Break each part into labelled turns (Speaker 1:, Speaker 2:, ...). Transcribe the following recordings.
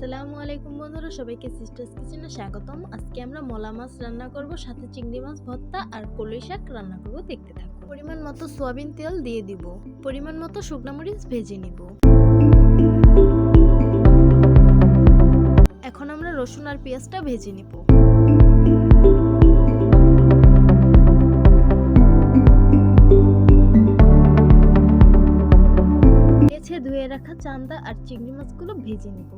Speaker 1: আসসালামু আলাইকুম বন্ধুরা, সবাইকে সিস্টার্স কিচেনে স্বাগতম। আজকে আমরা মলা মাছ রান্না করব, সাথে চিংড়ি মাছ, ভর্তা আর কলই শাক রান্না করব, দেখতে থাকো পরিমাণ মতো সয়াবিন তেল দিয়ে দিব, পরিমাণ মতো শুকনা মরিচ ভেজে নিব। এখন আমরা রসুন আর পেঁয়াজটা ভেজে নিব। চান্দা আর চিংড়ি মাছগুলো ভেজে নিব।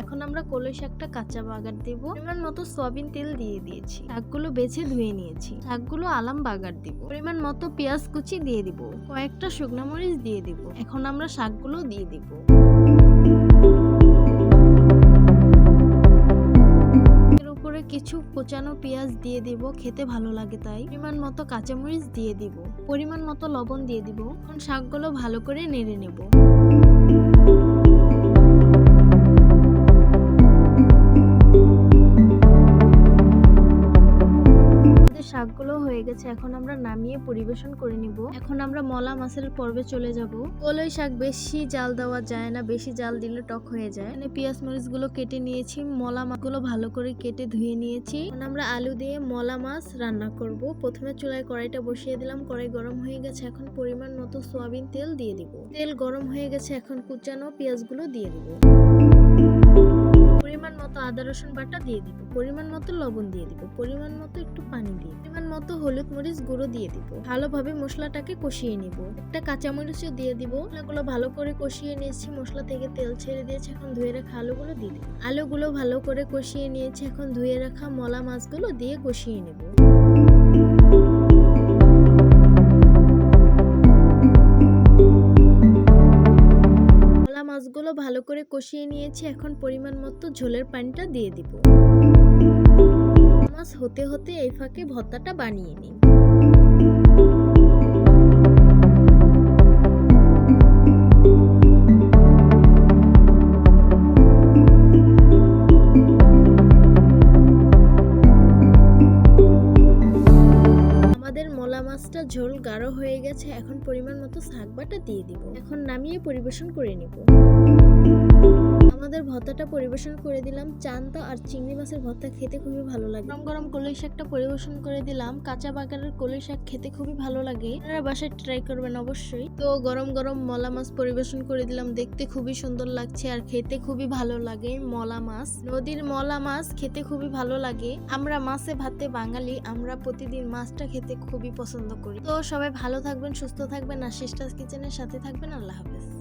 Speaker 1: এখন আমরা কলই শাকটা কাঁচা বাগার দেব। পরিমাণ মতো সয়াবিন তেল দিয়ে দিয়েছি। শাকগুলো বেছে ধুয়ে নিয়েছি। শাকগুলো আলাম বাগার দিব। পরিমাণ মতো পেঁয়াজ কুচি দিয়ে দিব। কয়েকটা শুকনো মরিচ দিয়ে দিব। এখন আমরা শাকগুলো দিয়ে দিব। কিছু কোচানো পেঁয়াজ দিয়ে দিব, খেতে ভালো লাগে তাই। পরিমাণ মতো কাঁচামরিচ দিয়ে দিব, পরিমাণ মতো লবণ দিয়ে দিব শাকগুলো ভালো করে নেড়ে নেব। গেছে এখন আমরা নামিয়ে পরিবেশন করে নিব। এখন আমরা মলা মাছের পর্বে চলে যাব। কলই শাক বেশি জাল দেওয়া যায় না, বেশি জাল দিলে টক হয়ে যায়। এখানে পেঁয়াজ মরিচগুলো কেটে নিয়েছি, মলা মাছগুলো ভালো করে কেটে ধুয়ে নিয়েছি। এখন আমরা আলু দিয়ে মলা মাছ রান্না করব। প্রথমে চুলায় কড়াইটা বসিয়ে দিলাম, কড়াই গরম হয়ে গেছে। এখন পরিমাণ মতো সোয়াবিন তেল দিয়ে দিব। তেল গরম হয়ে গেছে, এখন কুচানো পেঁয়াজগুলো দিয়ে দিব। পরিমাণ মতো আদা রসুন বাটা দিয়ে দিব। পরিমাণ মতো লবণ দিয়ে দিব। পরিমাণ মতো একটু পানি দিয়ে পরিমাণ মতো হলুদ মরিচ গুঁড়ো দিয়ে দিব। ভালোভাবে মশলাটাকে কষিয়ে নিব। একটা কাঁচা মরিচও দিয়ে দিব। মশলাগুলো ভালো করে কষিয়ে নিয়েছি। মশলা থেকে তেল ছেড়ে দিয়েছি। এখন ধুয়ে রাখা আলুগুলো দিয়ে দিব। আলুগুলো ভালো করে কষিয়ে নিয়েছি। এখন ধুয়ে রাখা মলা মাছগুলো দিয়ে কষিয়ে নেব। মলা মাছগুলো ভালো করে কষিয়ে নিয়েছি। এখন পরিমাণ মতো ঝোলের পানিটা দিয়ে দিব। মাছ হতে হতে এই ফাঁকে ভর্তাটা বানিয়ে নিই। মাছটা ঝোল গাঢ় হয়ে গেছে, এখন পরিমাণ মতো শাক বাটা দিয়ে দিব। এখন নামিয়ে পরিবেশন করে নিব। আমাদের ভর্তাটা পরিবেশন করে দিলাম। চান্তা আর চিংড়ি মাছের ভর্তা খেতে খুবই ভালো লাগে। গরম গরম কলই শাকটা পরিবেশন করে দিলাম। কাঁচা বাগানের কলই শাক খেতে খুবই ভালো লাগে। আপনারা বাসায় ট্রাই করবেন অবশ্যই। তো গরম গরম মলা মাছ পরিবেশন করে দিলাম। দেখতে খুবই সুন্দর লাগছে আর খেতে খুবই ভালো লাগে মলা মাছ। নদীর মলা মাছ খেতে খুবই ভালো লাগে। আমরা মাছে ভাতে বাঙালি, আমরা প্রতিদিন মাছটা খেতে খুবই পছন্দ করি। তো সবাই ভালো থাকবেন, সুস্থ থাকবেন আর সিস্টার্স কিচেনের সাথে থাকবেন। আল্লাহ হাফেজ।